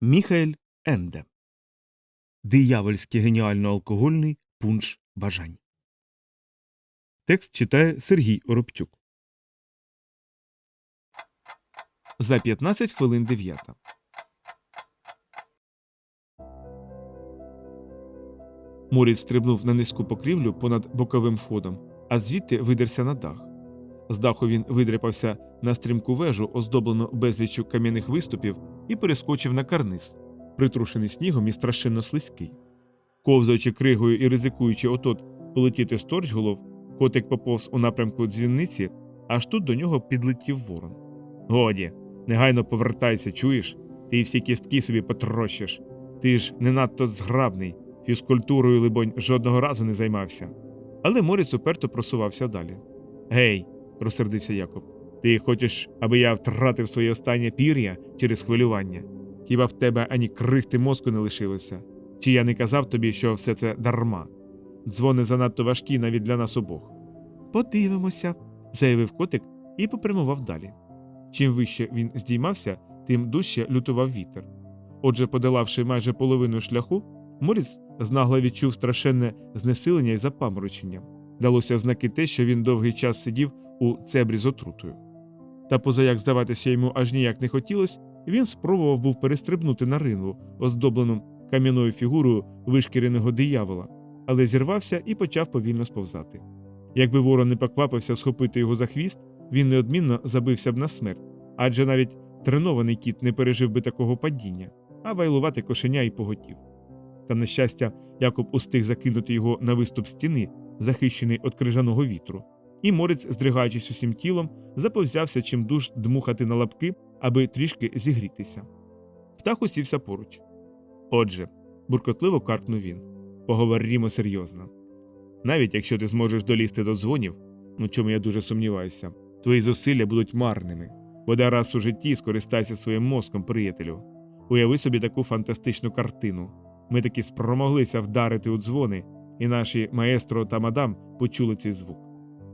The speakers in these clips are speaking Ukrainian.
Міхаель Енде. Диявольський геніально алкогольний пунш бажань. Текст читає Сергій Оробчук. За 15 хвилин дев'ята. Моріць стрибнув на низьку покрівлю понад боковим входом, а звідти видерся на дах. З даху він видряпався на стрімку вежу, оздоблену безліччю кам'яних виступів, і перескочив на карниз, притрушений снігом і страшенно слизький. Ковзаючи кригою і ризикуючи отот полетіти з торчголов, котик поповз у напрямку дзвінниці, аж тут до нього підлетів ворон. Годі, негайно повертайся, чуєш? Ти всі кістки собі потрощиш. Ти ж не надто зграбний, фізкультурою, либонь, жодного разу не займався. Але Моріс уперто просувався далі. Гей, розсердився Якоб. Ти хочеш, аби я втратив своє останнє пір'я через хвилювання? Хіба в тебе ані крихти мозку не лишилося? Чи я не казав тобі, що все це дарма? Дзвони занадто важкі навіть для нас обох. Подивимося, заявив котик і попрямував далі. Чим вище він здіймався, тим дужче лютував вітер. Отже, подолавши майже половину шляху, Моріц знагла відчув страшенне знесилення і запаморочення. Далося знаки те, що він довгий час сидів у цебрі з отрутою. Та позаяк здаватися йому аж ніяк не хотілося, він спробував був перестрибнути на ринву, оздоблену кам'яною фігурою вишкіреного диявола, але зірвався і почав повільно сповзати. Якби ворон не поквапився схопити його за хвіст, він неодмінно забився б на смерть, адже навіть тренований кіт не пережив би такого падіння, а вайлувати кошеня і поготів. Та, на щастя, Якоб устиг закинути його на виступ стіни, захищений від крижаного вітру, і морець, здригаючись усім тілом, заповзявся чим душ дмухати на лапки, аби трішки зігрітися. Птах усівся поруч. Отже, буркотливо каркнув він. Поговоримо серйозно. Навіть якщо ти зможеш долізти до дзвонів, ну чому я дуже сумніваюся, твої зусилля будуть марними. Бодай раз у житті скористайся своїм мозком, приятелю. Уяви собі таку фантастичну картину. Ми таки спромоглися вдарити у дзвони, і наші маестро та мадам почули цей звук.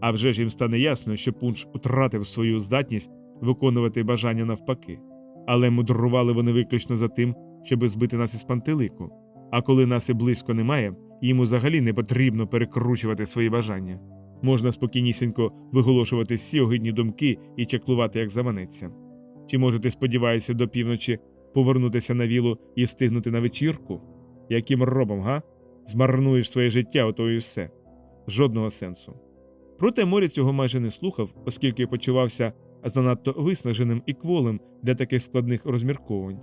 А вже ж їм стане ясно, що пунш втратив свою здатність виконувати бажання навпаки, але мудрували вони виключно за тим, щоб збити нас із пантелику. А коли нас і близько немає, їм взагалі не потрібно перекручувати свої бажання. Можна спокійнісінько виголошувати всі огидні думки і чаклувати, як заманеться. Чи може ти сподіваєшся до півночі повернутися на вілу і встигнути на вечірку? Яким робом, га? Змарнуєш своє життя, ото і все. Жодного сенсу. Проте Морі цього майже не слухав, оскільки почувався занадто виснаженим і кволим для таких складних розмірковань.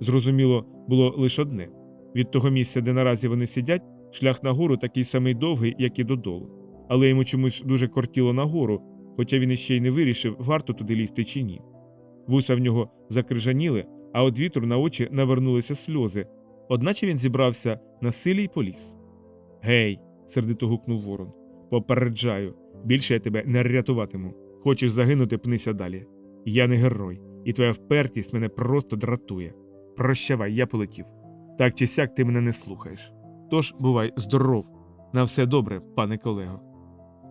Зрозуміло, було лише одне від того місця, де наразі вони сидять, шлях нагору такий самий довгий, як і додолу. Але йому чомусь дуже кортіло нагору, хоча він іще й не вирішив, варто туди лізти чи ні. Вуса в нього закрижаніли, а від вітру на очі навернулися сльози, одначе він зібрався на силі й поліз. Гей, сердито гукнув ворон. Попереджаю, більше я тебе не рятуватиму. Хочеш загинути, пнися далі. Я не герой, і твоя впертість мене просто дратує. Прощавай, я полетів. Так чи сяк ти мене не слухаєш. Тож бувай здоров. На все добре, пане колего.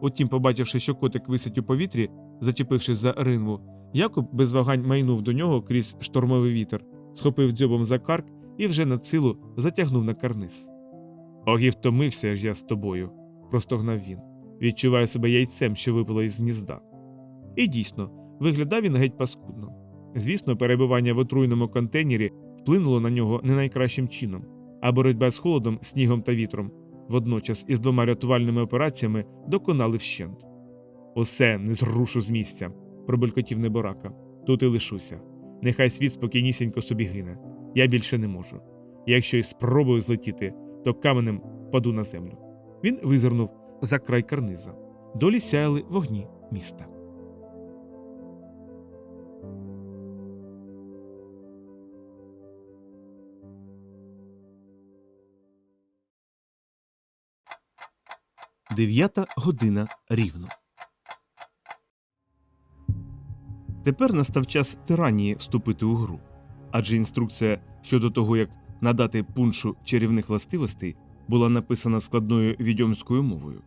Утім, побачивши, що котик висить у повітрі, зачепившись за ринву, Якоб без вагань майнув до нього крізь штормовий вітер, схопив дзьобом за карк і вже на силу затягнув на карниз. Ох, і втомився ж я з тобою, простогнав він. Відчуваю себе яйцем, що випало із гнізда. І дійсно, виглядав він геть паскудно. Звісно, перебування в отруйному контейнері вплинуло на нього не найкращим чином, а боротьба з холодом, снігом та вітром водночас із двома рятувальними операціями доконали вщент. Усе не зрушу з місця, пробелькотів неборака. Тут і лишуся. Нехай світ спокійнісінько собі гине. Я більше не можу. Якщо й спробую злетіти, то каменем паду на землю. Він визирнув за край карниза. Долі сяяли вогні міста. Дев'ята година рівно. Тепер настав час тиранії вступити у гру. Адже інструкція щодо того, як надати пуншу чарівних властивостей, була написана складною відьомською мовою.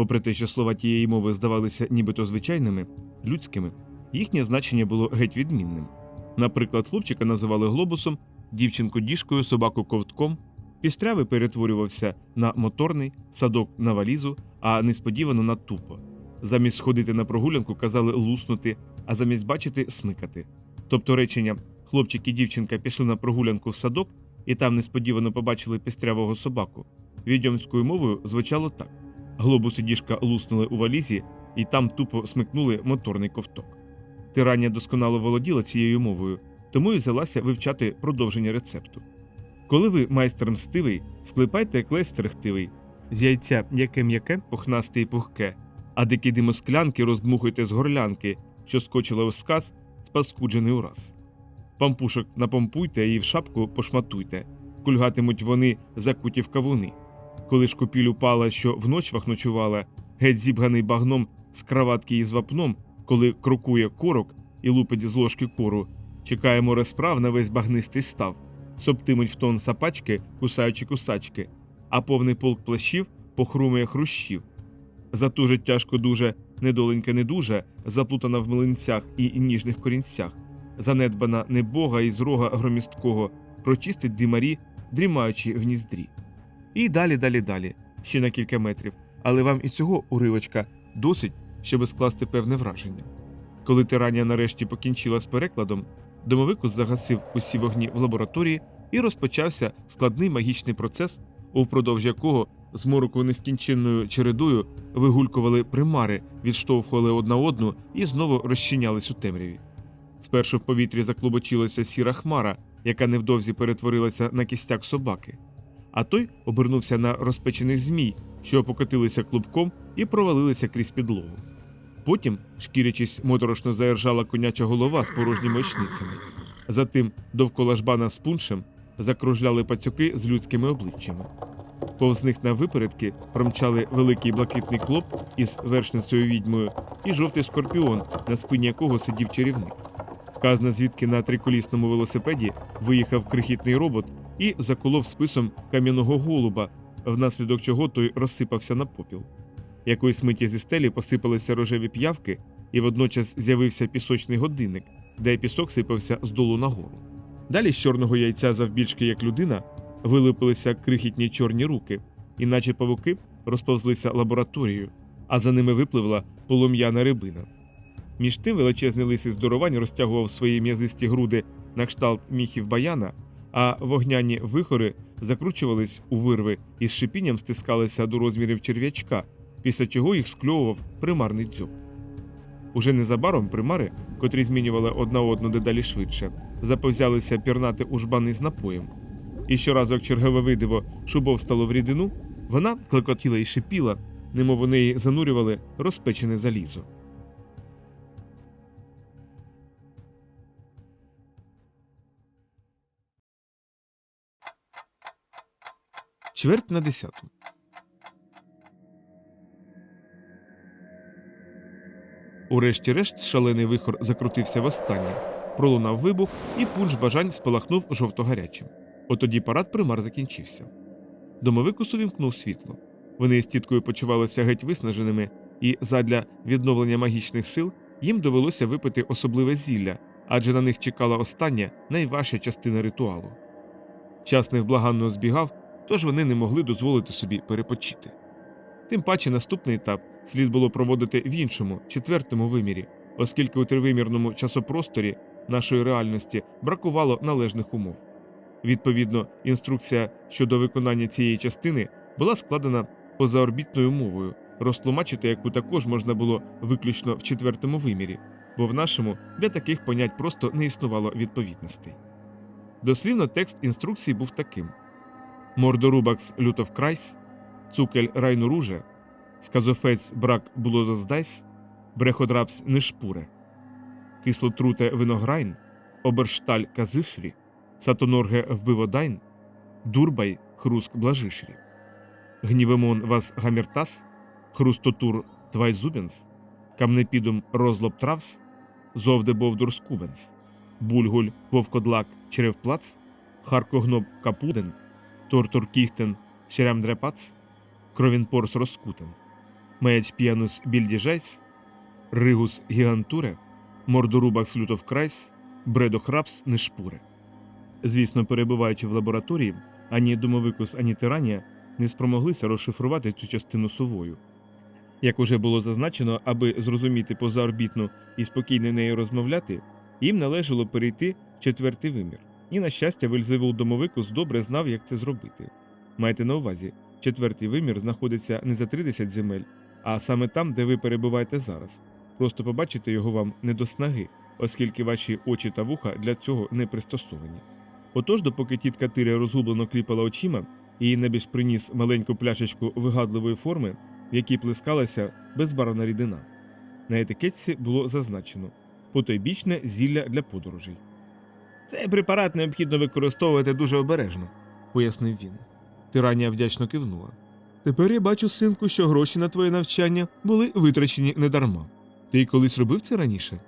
Попри те, що слова тієї мови здавалися нібито звичайними, людськими, їхнє значення було геть відмінним. Наприклад, хлопчика називали глобусом, дівчинку діжкою, собаку ковтком. Пістрявий перетворювався на моторний, садок на валізу, а несподівано на тупо. Замість сходити на прогулянку казали луснути, а замість бачити смикати. Тобто речення хлопчик і дівчинка пішли на прогулянку в садок і там несподівано побачили пістрявого собаку. Відьомською мовою звучало так: глобус і діжка луснули у валізі, і там тупо смикнули моторний ковток. Тирання досконало володіла цією мовою, тому і взялася вивчати продовження рецепту. Коли ви майстер мстивий, склепайте клей стерехтивий, з яйця яке м'яке, пухнасте і пухке, а дикі димосклянки роздмухуйте з горлянки, що скочила у сказ, спаскуджений ураз. Пампушок напомпуйте і в шапку пошматуйте, кульгатимуть вони закуті в кавуни. Коли ж купіль упала, що в ночвах ночувала, геть зібганий багном з краватки із вапном, коли крокує корок і лупить з ложки кору, чекаємо розправ на весь багнистий став, соптимуть в тон сапачки, кусаючи кусачки, а повний полк плащів похрумує хрущів. Затужить тяжко дуже, недоленька не дуже, заплутана в млинцях і ніжних корінцях, занедбана небога із рога громісткого, прочистить димарі, дрімаючи в ніздрі. І далі, далі, далі, ще на кілька метрів, але вам і цього уривочка досить, щоб скласти певне враження. Коли тирання нарешті покінчила з перекладом, домовикус загасив усі вогні в лабораторії і розпочався складний магічний процес, упродовж якого з мороку нескінченною чередою вигулькували примари, відштовхували одна одну і знову розчинялись у темряві. Спершу в повітрі заклубочилася сіра хмара, яка невдовзі перетворилася на кістяк собаки, а той обернувся на розпечених змій, що покотилися клубком і провалилися крізь підлогу. Потім, шкірячись, моторошно заержала коняча голова з порожніми очницями. Затим довкола жбана з пуншем закружляли пацюки з людськими обличчями. Повз них на випередки промчали великий блакитний клоп із вершницею відьмою і жовтий скорпіон, на спині якого сидів чарівник. Казна звідки на триколісному велосипеді виїхав крихітний робот і заколов списом кам'яного голуба, внаслідок чого той розсипався на попіл. Якоїсь миті зі стелі посипалися рожеві п'явки, і водночас з'явився пісочний годинник, де пісок сипався з долу нагору. Далі з чорного яйця завбільшки як людина вилипилися крихітні чорні руки, і наче павуки розповзлися лабораторією, а за ними випливла полум'яна рибина. Між тим величезний лисий здоровань розтягував свої м'язисті груди на кшталт міхів баяна, а вогняні вихори закручувались у вирви і з шипінням стискалися до розмірів черв'ячка, після чого їх скльовував примарний дзьоб. Уже незабаром примари, котрі змінювали одна одну дедалі швидше, заповзялися пірнати у жбани з напоєм. І щоразу, як чергове видиво шубовстало в рідину, вона клекотіла і шипіла, немов у неї занурювали розпечене залізо. Чверть на десяту. Урешті-решт шалений вихор закрутився востаннє, пролунав вибух, і пунш бажань спалахнув жовто-гарячим. Отоді парад примар закінчився. Домовикус увімкнув світло. Вони з тіткою почувалися геть виснаженими, і задля відновлення магічних сил їм довелося випити особливе зілля, адже на них чекала остання найважча частина ритуалу. Час невблаганно збігав, тож вони не могли дозволити собі перепочити. Тим паче наступний етап слід було проводити в іншому, четвертому вимірі, оскільки у тривимірному часопросторі нашої реальності бракувало належних умов. Відповідно, інструкція щодо виконання цієї частини була складена позаорбітною мовою, розтлумачити яку також можна було виключно в четвертому вимірі, бо в нашому для таких понять просто не існувало відповідностей. Дослівно текст інструкції був таким: Мордорубакс лютовкрайс, цукель райнуруже, сказофець брак булодоздайс, бреходрапс нешпуре, кислотруте винограйн, обершталь казишрі, сатонорге вбиводайн, дурбай хруск блажишрі, гнівемон вас гаміртас, хрустотур твайзубенс, камнепідум розлоб травс, зовде бовдур бульгуль вовкодлак черевплац, харкогноб капуден, тортур кіхтен щерямдрепац, кровінпорс розкутен, меч піанус більдіжайс, ригус гігантуре, мордорубакс лютовкрайс, бредохрапс нешпуре. Звісно, перебуваючи в лабораторії, ані домовикус, ані тиранія не спромоглися розшифрувати цю частину сувою. Як уже було зазначено, аби зрозуміти позаорбітну і спокійно нею розмовляти, їм належало перейти четвертий вимір. І, на щастя, Вельзевул домовикус добре знав, як це зробити. Майте на увазі, четвертий вимір знаходиться не за 30 земель, а саме там, де ви перебуваєте зараз. Просто побачити його вам не до снаги, оскільки ваші очі та вуха для цього не пристосовані. Отож, допоки тітка Тиря розгублено кліпала очима, її небіж приніс маленьку пляшечку вигадливої форми, в якій плескалася безбарвна рідина. На етикетці було зазначено потойбічне зілля для подорожей. Цей препарат необхідно використовувати дуже обережно, пояснив він. Тиранія вдячно кивнула. Тепер я бачу, синку, що гроші на твоє навчання були витрачені недарма. Ти колись робив це раніше?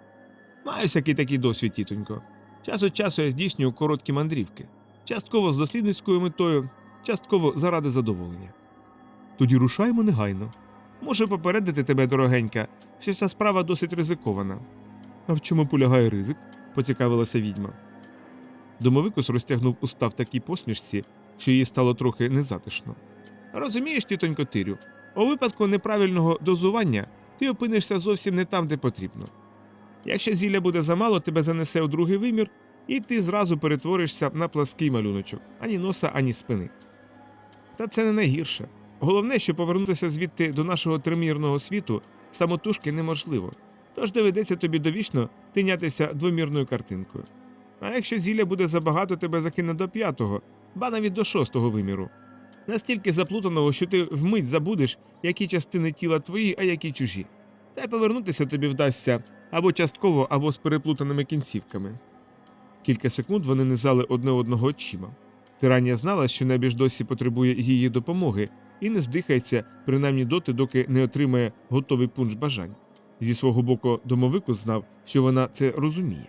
Маю всякий такий досвід, тітонько. Час від часу я здійснюю короткі мандрівки, частково з дослідницькою метою, частково заради задоволення. Тоді рушаємо негайно. Можу попередити тебе, дорогенька, що ця справа досить ризикована. А в чому полягає ризик? поцікавилася відьма. Домовикус розтягнув уста в такій посмішці, що їй стало трохи незатишно. Розумієш, тітонько Тирю, у випадку неправильного дозування ти опинишся зовсім не там, де потрібно. Якщо зілля буде замало, тебе занесе у другий вимір, і ти зразу перетворишся на плаский малюночок, ані носа, ані спини. Та це не найгірше. Головне, що повернутися звідти до нашого тримірного світу самотужки неможливо, тож доведеться тобі довічно тинятися двомірною картинкою. А якщо зілля буде забагато, тебе закине до п'ятого, ба навіть до шостого виміру. Настільки заплутаного, що ти вмить забудеш, які частини тіла твої, а які чужі. Та й повернутися тобі вдасться або частково, або з переплутаними кінцівками. Кілька секунд вони низали одне одного очима. Тиранія знала, що небіж досі потребує її допомоги і не здихається, принаймні доти, доки не отримає готовий пункт бажань. Зі свого боку, домовику знав, що вона це розуміє.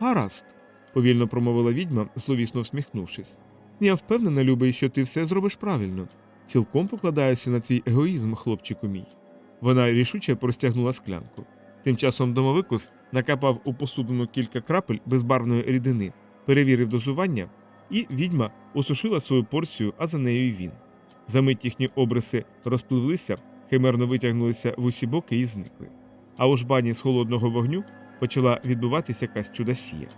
Гаразд, повільно промовила відьма, зловісно всміхнувшись. Я впевнена, любий, що ти все зробиш правильно. Цілком покладаюся на твій егоїзм, хлопчику мій. Вона рішуче простягнула склянку. Тим часом домовикус накапав у посудину кілька крапель безбарвної рідини, перевірив дозування, і відьма осушила свою порцію, а за нею й він. Замить їхні обриси розпливлися, химерно витягнулися в усі боки і зникли. А у жбані з холодного вогню почала відбуватися якась чудосія.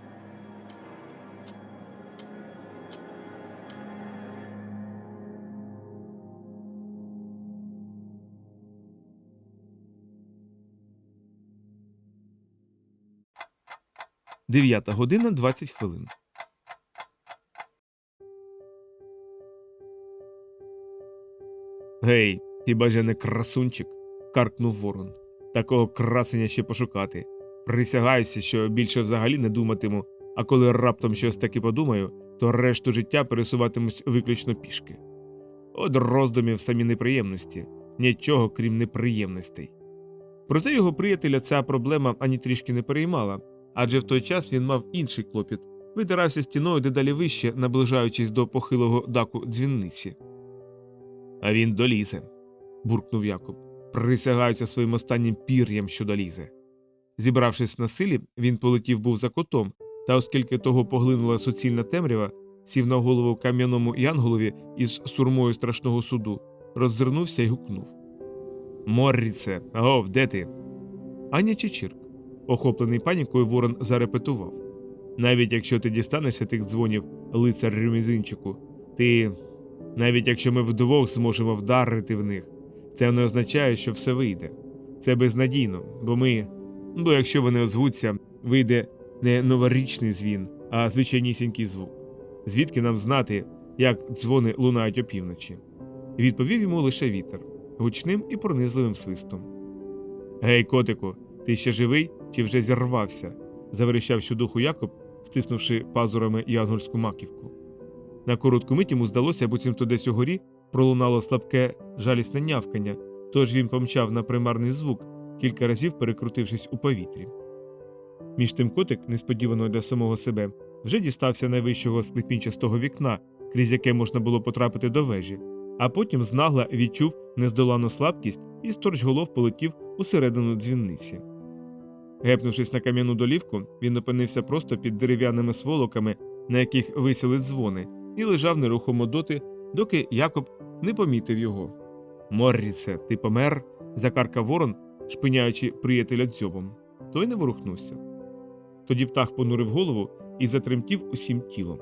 Дев'ята година 20 хвилин. Гей, хіба ж я не красунчик? каркнув ворон. Такого красення ще пошукати. Присягаюся, що більше взагалі не думатиму, а коли раптом щось таки подумаю, то решту життя пересуватимусь виключно пішки. От роздумів самі неприємності, нічого крім неприємностей. Проте його приятеля ця проблема ані трішки не переймала, адже в той час він мав інший клопіт, видирався стіною дедалі вище, наближаючись до похилого даку дзвінниці. А він долізе, буркнув Якоб. Присягаюся своїм останнім пір'ям, що долізе. Зібравшись на силі, він полетів був за котом, та оскільки того поглинула суцільна темрява, сів на голову кам'яному янголові із сурмою страшного суду, роззирнувся і гукнув Морріце, агов, де ти? Аня Чечірк. Охоплений панікою ворон зарепетував. Навіть якщо ти дістанешся тих дзвонів, лицар Ремізинчику, ти. Навіть якщо ми вдвох зможемо вдарити в них, це не означає, що все вийде. Це безнадійно, бо ми. Бо якщо вони озвуться, вийде не новорічний дзвін, а звичайнісінький звук. Звідки нам знати, як дзвони лунають опівночі? Відповів йому лише вітер, гучним і пронизливим свистом. Гей, котику, ти ще живий чи вже зірвався? заверещав щодуху Якоб, стиснувши пазурами янгольську маківку. На коротку мить йому здалося, буцімто десь угорі пролунало слабке жалісне нявкання, тож він помчав на примарний звук, кілька разів перекрутившись у повітрі. Між тим котик, несподівано для самого себе, вже дістався найвищого склепінчастого вікна, крізь яке можна було потрапити до вежі, а потім знагла відчув нездолану слабкість і сторчголов полетів усередину дзвінниці. Гепнувшись на кам'яну долівку, він опинився просто під дерев'яними сволоками, на яких висіли дзвони, і лежав нерухомо доти, доки Якоб не помітив його. Морріце, ти помер? закаркав ворон, шпиняючи приятеля дзьобом. Той не ворухнувся. Тоді птах понурив голову і затремтів усім тілом.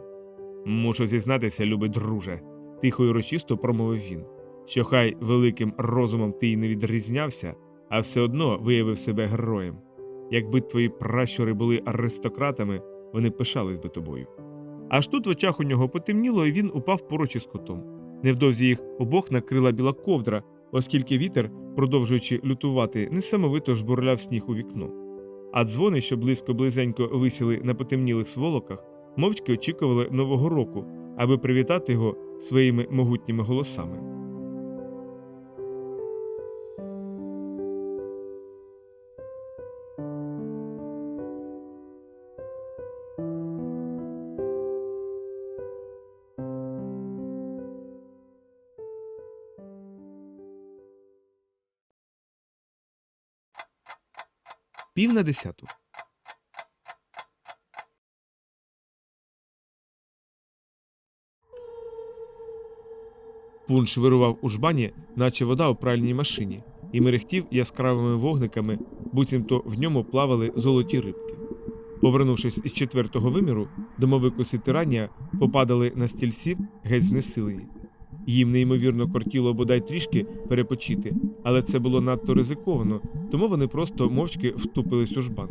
Мушу зізнатися, любий друже, тихо й урочисто промовив він, що хай великим розумом ти й не відрізнявся, а все одно виявив себе героєм. Якби твої пращури були аристократами, вони пишались би тобою. Аж тут в очах у нього потемніло, і він упав поруч із котом. Невдовзі їх обох накрила біла ковдра, оскільки вітер, продовжуючи лютувати, несамовито жбурляв сніг у вікно. А дзвони, що близько близенько висіли на потемнілих сволоках, мовчки очікували нового року, аби привітати його своїми могутніми голосами. Пів на десяту. Пунш вирував у жбані, наче вода у пральній машині, і мерехтів яскравими вогниками, буцімто в ньому плавали золоті рибки. Повернувшись із четвертого виміру, домовикуси тиранія попадали на стільці геть знесилені. Їм неймовірно кортіло бодай трішки перепочити, але це було надто ризиковано, тому вони просто мовчки втупились у жбан.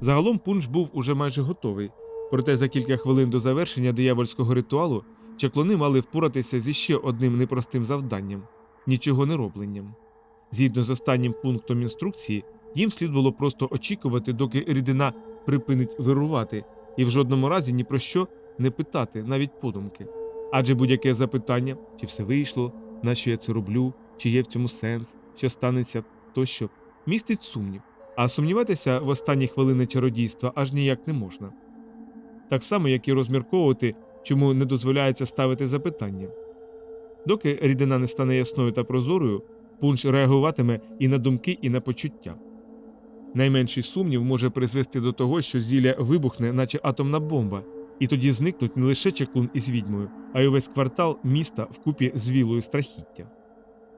Загалом пунш був уже майже готовий, проте за кілька хвилин до завершення диявольського ритуалу чаклуни мали впоратися зі ще одним непростим завданням нічого не робленням. Згідно з останнім пунктом інструкції, їм слід було просто очікувати, доки рідина припинить вирувати, і в жодному разі ні про що не питати, навіть подумки. Адже будь-яке запитання, чи все вийшло, на що я це роблю, чи є в цьому сенс, що станеться тощо, містить сумнів, а сумніватися в останні хвилини чародійства аж ніяк не можна. Так само, як і розмірковувати, чому не дозволяється ставити запитання. Доки рідина не стане ясною та прозорою, пунш реагуватиме і на думки, і на почуття. Найменший сумнів може призвести до того, що зілля вибухне, наче атомна бомба, і тоді зникнуть не лише чаклун із відьмою, а й увесь квартал міста вкупі з вілою страхіття.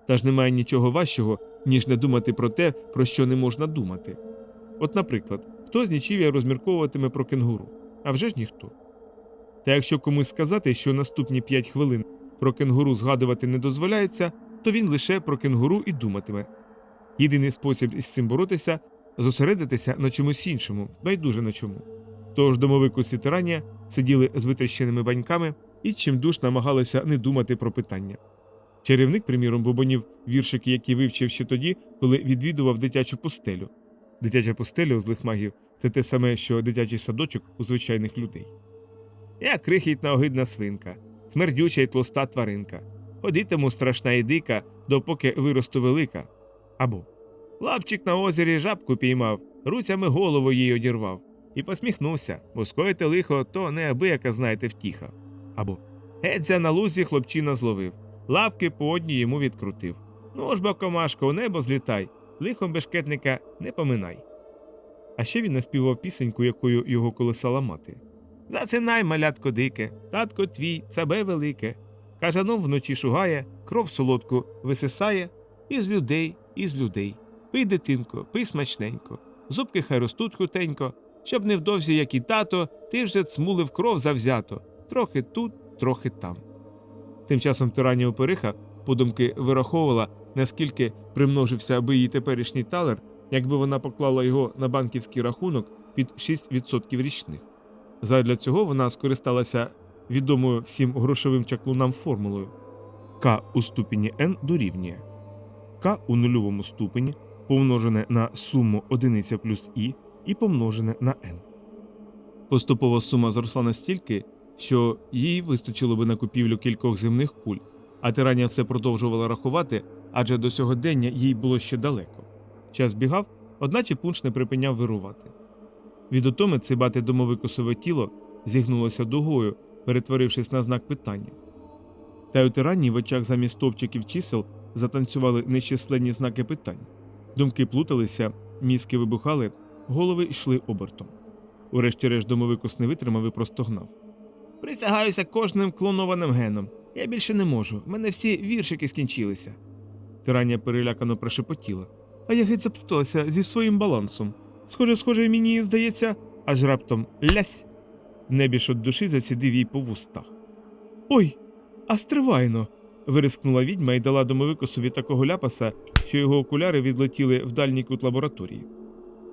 Та ж немає нічого важчого, ніж не думати про те, про що не можна думати. От, наприклад, хто з нічів'я розмірковуватиме про кенгуру? А вже ж ніхто. Та якщо комусь сказати, що наступні 5 хвилин про кенгуру згадувати не дозволяється, то він лише про кенгуру і думатиме. Єдиний спосіб із цим боротися зосередитися на чомусь іншому, байдуже на чому. Тож домовикуси тиранія сиділи з витріщеними баньками і чимдуж намагалися не думати про питання. Чарівник, приміром, бубонів віршики, які вивчив ще тоді, коли відвідував дитячу постелю. Дитяча постеля у злих магів це те саме, що дитячий садочок у звичайних людей. Я крихітна огидна свинка, смердюча й тлуста тваринка. Ходитиму страшна і дика, допоки виросту велика. Або Лапчик на озері жабку піймав, руцями голову їй одірвав. І посміхнувся, бо скоїте лихо, то неабияка, знаєте, втіха. Або Гетзя на лузі хлопчина зловив, лапки по одній йому відкрутив. Ну ж бо, комашко, у небо злітай, лихом бешкетника не поминай. А ще він наспівав пісеньку, якою його колесала мати. Зацинай, малятко дике, татко твій, цабе велике. Кажаном вночі шугає, кров солодку висисає, із людей, із людей. Пий, дитинко, пий смачненько, зубки хай ростуть хутенько, щоб невдовзі, як і тато, ти вже цмулив кров завзято, трохи тут, трохи там. Тим часом тиранія опериха подумки вираховувала, наскільки примножився би її теперішній талер, якби вона поклала його на банківський рахунок під 6% річних. Задля цього вона скористалася відомою всім грошовим чаклунам формулою К у ступені n дорівнює К у нульовому ступені помножене на суму одиниця плюс і і помножене на n. Поступова сума зросла настільки, що їй вистачило би на купівлю кількох земних куль, а тирання все продовжувала рахувати, адже до сьогодення їй було ще далеко. Час бігав, одначе пунш не припиняв вирувати. Від утоми цибате домовикосове тіло зігнулося дугою, перетворившись на знак питання. Та й у тиранні в очах замість стовпчиків чисел затанцювали нещисленні знаки питань. Думки плуталися, мізки вибухали, голови йшли обертом. Урешті-решт домовикус не витримав і простогнав. Присягаюся кожним клонованим геном. Я більше не можу. В мене всі віршики скінчилися. Тирання перелякано прошепотіла. А я геть заплуталася зі своїм балансом. Схоже, схоже, мені здається, аж раптом лясь. Небіж від душі зацідив їй по вустах. Ой, а стривайно. вирискнула відьма і дала домовикосові такого ляпаса, що його окуляри відлетіли в дальній кут лабораторії.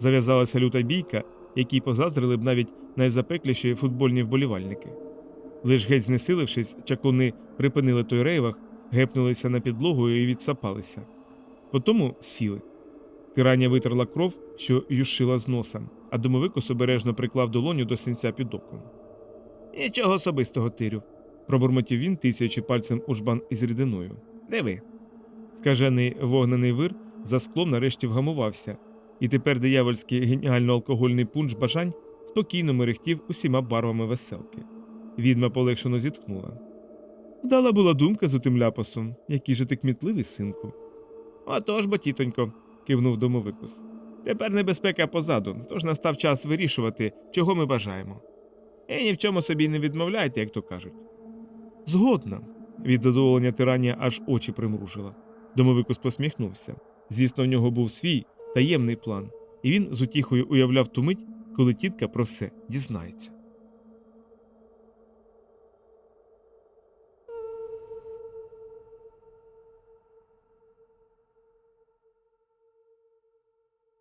Зав'язалася люта бійка, якій позаздрили б навіть найзапекліші футбольні вболівальники. Лиш геть знесилившись, чаклуни припинили той рейвах, гепнулися на підлогу і відсапалися. Потому сіли. Тирання витерла кров, що юшила з носа, а домовикос обережно приклав долоню до синця під оком. Нічого особистого, Тирю, пробурмотів він, тисячи пальцем у жбан із рідиною. Диви. Скажений вогнений вир за склом нарешті вгамувався, і тепер диявольський геніально-алкогольний пунш бажань спокійно мерехтів усіма барвами веселки. Відьма полегшено зітхнула. Вдала була думка з отим ляпасом, який же ти кмітливий, синку. Отож, бо, тітонько, кивнув домовикус. Тепер небезпека позаду, тож настав час вирішувати, чого ми бажаємо. І ні в чому собі не відмовляйте, як то кажуть. Згодна. Від задоволення тирання аж очі примружила. Домовикус посміхнувся. Звісно, в нього був свій таємний план, і він з утіхою уявляв ту мить, коли тітка про все дізнається.